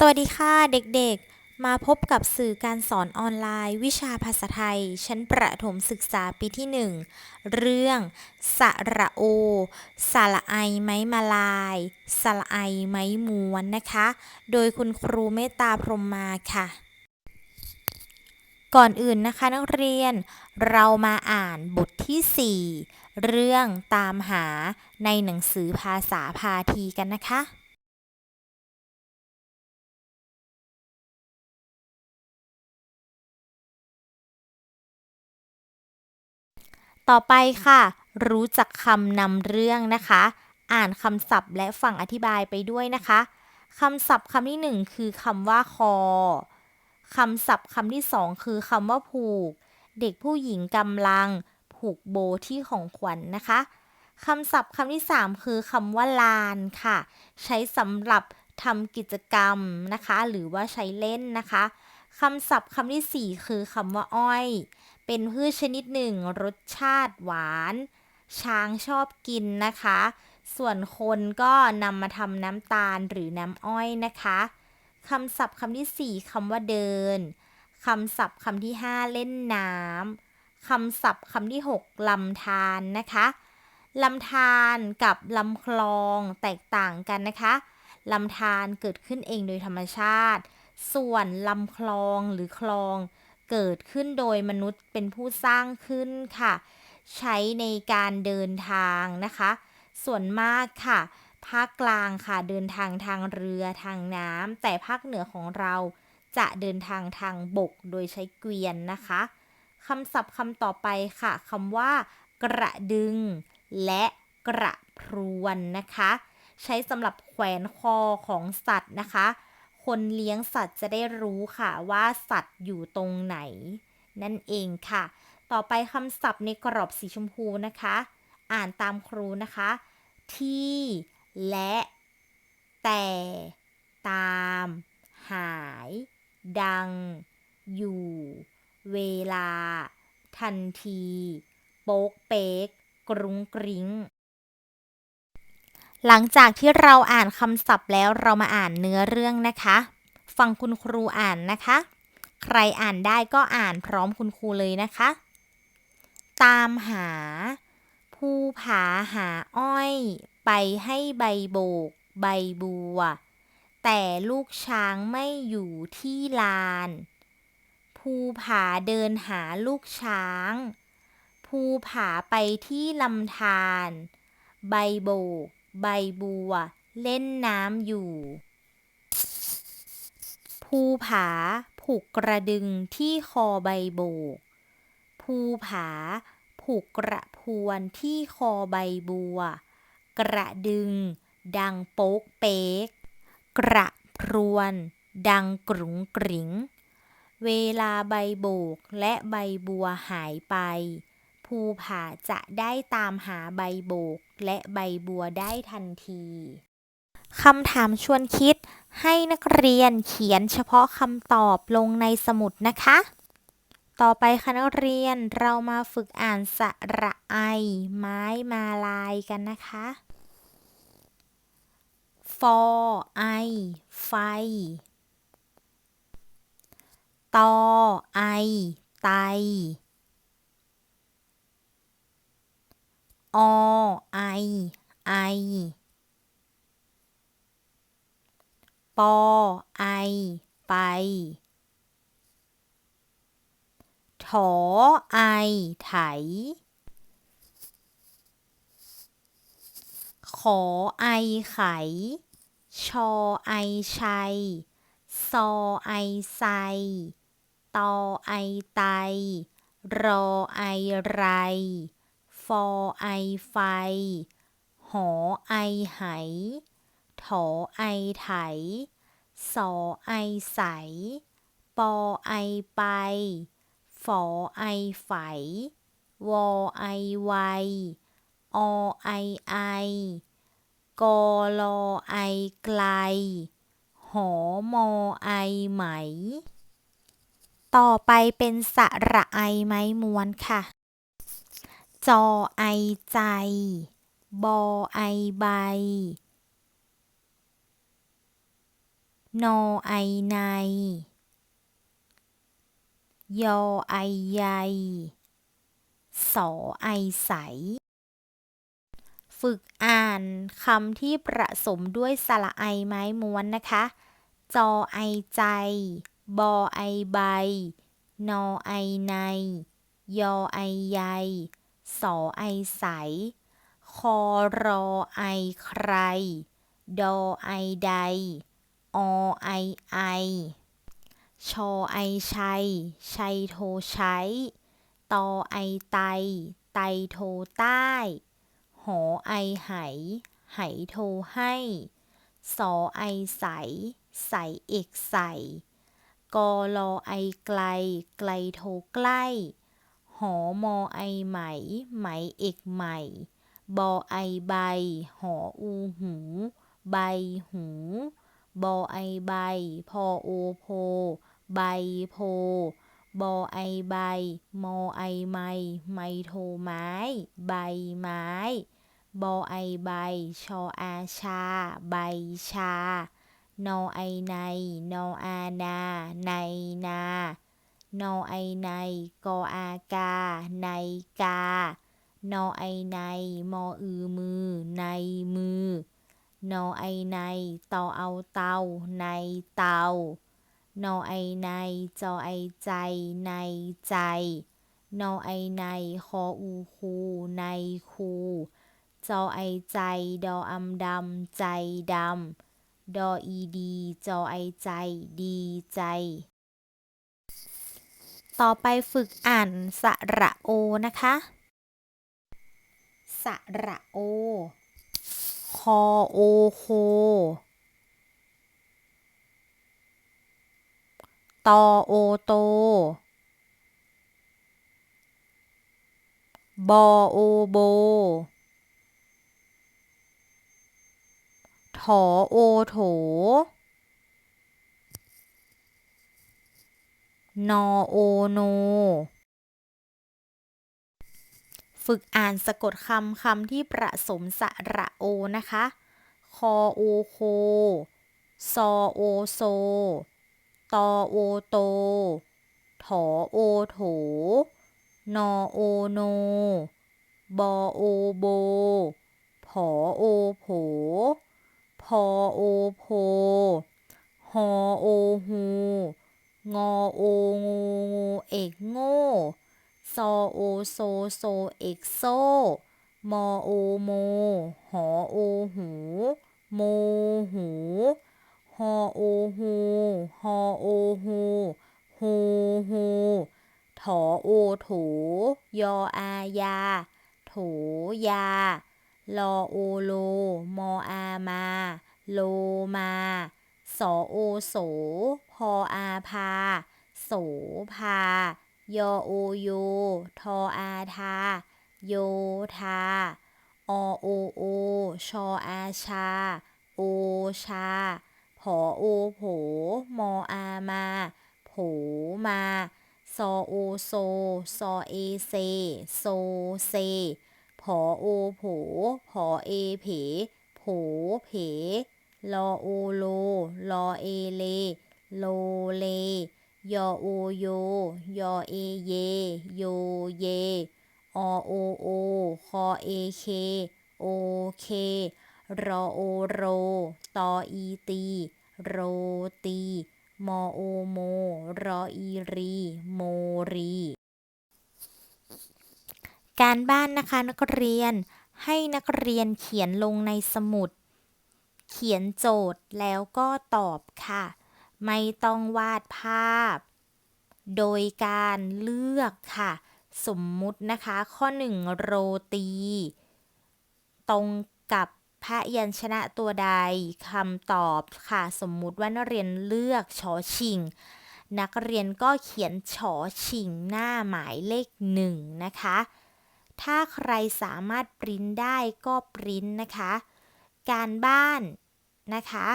สวัสดีค่ะเด็กๆ มาพบกับสื่อการสอนออนไลน์ วิชาภาษาไทย ชั้นประถมศึกษาปีที่ 1 เรื่องสระโอ สระไอไม้มาลาย สระไอไม้ม้วนนะคะ โดยคุณครูเมตตาพรมมาค่ะ ก่อนอื่นนะคะนักเรียน เรามาอ่านบทที่ 4 เรื่องตามหาในหนังสือภาษาพาทีกันนะคะ ต่อไปค่ะ รู้จักคำนำเรื่องนะคะ อ่านคำศัพท์และฟังอธิบายไปด้วยนะคะคำศัพท์คำที่หนึ่งคือคำว่าคอคำศัพท์คำที่สองคือคำว่าผูก เด็กผู้หญิงกำลังผูกโบที่ของขวัญนนะคะคำศัพท์คำที่สามคือคำว่าลานค่ะ ใช้สำหรับทำกิจกรรมนะคะ หรือว่าใช้เล่นนะคะคำศัพท์คำที่สี่คือคำว่าอ้อย เป็นพืชชนิดหนึ่ง รสชาติหวาน ช้างชอบกินนะคะ ส่วนคนก็นำมาทำน้ำตาลหรือน้ำอ้อยนะคะคำศัพท์คำที่สี่คำว่าเดินคำศัพท์คำที่ห้าเล่นน้ำคำศัพท์คำที่หกลำธารนะคะลำธารกับลำคลองแตกต่างกันนะคะลำธารเกิดขึ้นเองโดยธรรมชาติ ส่วนลำคลองหรือคลอง เกิดขึ้นโดยมนุษย์เป็นผู้สร้างขึ้นค่ะ ใช้ในการเดินทางนะคะ ส่วนมากค่ะ ภาคกลางค่ะเดินทางทางเรือทางน้ำแต่ภาคเหนือของเราจะเดินทางทางบกโดยใช้เกวียนนะคะคำศัพท์คำต่อไปค่ะคำว่า กระดึง และกระพรวนนะคะ ใช้สำหรับแขวนคอของสัตว์นะคะ คนเลี้ยงสัตว์จะได้รู้ค่ะว่าสัตว์อยู่ตรงไหน นั่นเองค่ะ ต่อไปคำศัพท์ในกรอบสีชมพูนะคะ อ่านตามครูนะคะ ที่ และ แต่ ตาม หาย ดัง อยู่ เวลา ทันที โป๊กเป๊กกรุงกริ้ง หลังจากที่เราอ่านคำศัพท์แล้วเรามาอ่านเนื้อเรื่องนะคะ ฟังคุณครูอ่านนะคะ ใครอ่านได้ก็อ่านพร้อมคุณครูเลยนะคะ ตามหา ผู้ผาหาอ้อย ไปให้ใบโบก ใบบัว แต่ลูกช้างไม่อยู่ที่ลาน ภูผาเดินหาลูกช้าง ภูผาไปที่ลำธารใบโบก ใบบัว เล่นน้ำอยู่ ภูผา ผูกกระดึงที่คอใบโบก ภูผา ผูกกระพวนที่คอใบบัว กระดึง ดังโป๊กเป๊ก กระพรวน ดังกรุงกริงเวลาใบโบกและใบบัวหายไป ภูผาจะได้ตามหาใบโบกและใบบัวได้ทันทีคำถามชวนคิดให้นักเรียนเขียนเฉพาะคำตอบลงในสมุดนะคะ ต่อไปค่ะนักเรียนเรามาฝึกอ่านสระไอ ไม้มาลายกันนะคะ ฟอไอ ไฟ ตอไอ ไต อไอไอปอไอไปถอไอไถ ขอไอไข ชอไอชัย ซอไอไซตอไอไต รอไอไร ฟอไอไฟ หอไอไหถอไอไถ สอไอใส ปอไอไป ฝอไอไฝ วอไอไว อไอไอกอลอไอไกล หอมอไอไหม ต่อไปเป็นสระไอไม้ม้วนค่ะ จอไอใจ บอไอใบ นอไอใน ยอไอใย สอไอใส ฝึกอ่านคำที่ประสมด้วยสระไอไม้ม้วนนะคะ จอไอใจ บอไอใบ นอไอใน ยอไอใย สอไอใส คอรอไอใคร ดอไอใด อไอไอ ชอไอชัย ชัยโทใช้ตอไอไต ไตโทใต้ หอไอไห ไหโทให้ สอไอใส ใสเอกใสกอลอไอไกล ไกลโทใกล้ หอมอไอไหม ไหมเอกใหม่ บอไอใบ หออูหู ใบหู บอไอใบ พอโอโพ ใบโพ บอไอใบ มอไอไมไมโทไม้ ใบไม้ บอไอใบ ชออาชา ใบชา นอไอใน นออานา ในนา นอไอในกออากา ในกา นอไอในมออือมือ ในมือ นอไอในตอเอาเตา ในเตานอไอในจอไอใจ ในใจ นอไอในคออูคูในคูจอไอใจดออำดำใจดำดออีดี จอไอใจดีใจ ต่อไปฝึกอ่านสระโอนะคะ สระโอ คอโอโค ตอโอโต บอโอโบ ถอโอโถ นอโอโน ฝึกอ่านสะกดคำคำที่ประสมสระโอนะคะ คอโอโค ซอโอโซ ตอโอโต ถอโอโถ นอโอโน บอโอโบ ผอโอโผ พอโอโพ ฮอโอฮู งอโองูงูเอกโง่ซอโอโซโซเอกโซมอโอโม หอโอหู โมหูฮอโอฮูฮอโอฮูฮูฮูถอโอโถยออายา โถยา ลอโอโล มออามา โลมา สอโอโส พออาพา โสพายอโอโย ทออาทา โยธา อโอโอ ชออาชา โอชา ผอโอโผ มออามา โผมาซอโอโซ ซอเอเซ โซเซ ผอโอโผ ผอเอเพโผเพลอโอโล ลอเอเล โลเล ยอโอโย ยอเอเย โยเย อโอโอ คอเอเค โอเค รอโอโร ตออีตี โรตี มอโอโม รออีรี โมรี การบ้านนะคะนักเรียน ให้นักเรียนเขียนลงในสมุด เขียนโจทย์แล้วก็ตอบค่ะ ไม่ต้องวาดภาพ โดยการเลือกค่ะ สมมุตินะคะ ข้อ 1 โรตี ตรงกับพระยัญชนะตัวใดคำตอบค่ะ สมมุติว่านักเรียนเลือกชอชิง นักเรียนก็เขียนชอชิงหน้าหมายเลขหนึ่งนะคะ ถ้าใครสามารถปริ้นได้ก็ปริ้นนะคะ การบ้านนะคะ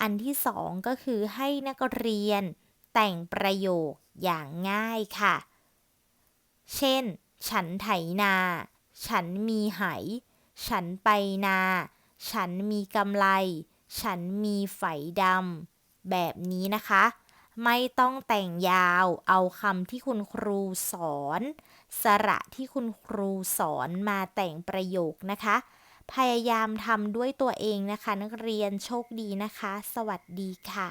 อันที่สองก็คือให้นักเรียนแต่งประโยคอย่างง่ายค่ะ เช่น ฉันไถนา ฉันมีไห ฉันไปนา ฉันมีกำไล ฉันมีไฝดำ แบบนี้นะคะ ไม่ต้องแต่งยาว เอาคำที่คุณครูสอน สระที่คุณครูสอนมาแต่งประโยคนะคะ พยายามทำด้วยตัวเองนะคะ นักเรียนโชคดีนะคะ สวัสดีค่ะ